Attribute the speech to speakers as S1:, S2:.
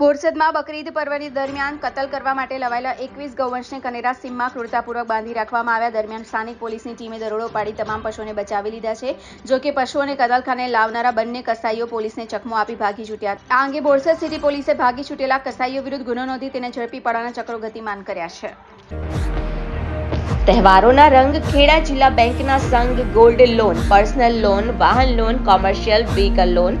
S1: બોરસદમાં બકરીદ પર્વની દરમિયાન કતલ કરવા માટે લવાયેલા એકવીસ ગૌવંશને કનેરા સીમમાં ક્રૂરતાપૂર્વક બાંધી રાખવામાં આવ્યા. દરમિયાન સ્થાનિક પોલીસની ટીમે દરોડો પાડી તમામ પશુઓને બચાવી લીધા છે. જો કે પશુઓને કતલખાને લાવનારા બંને કસાઈઓ પોલીસને ચકમો આપી ભાગી છૂટ્યા. આ અંગે બોરસદ સિટી પોલીસે ભાગી છૂટેલા કસાઈઓ વિરુદ્ધ ગુનો નોંધી તેને ઝડપી પાડવાના ચક્રો ગતિમાન કર્યા છે.
S2: તહેવારોના રંગ ખેડા જિલ્લા બેંકના સંઘ ગોલ્ડ લોન, પર્સનલ લોન, વાહન loan, commercial vehicle loan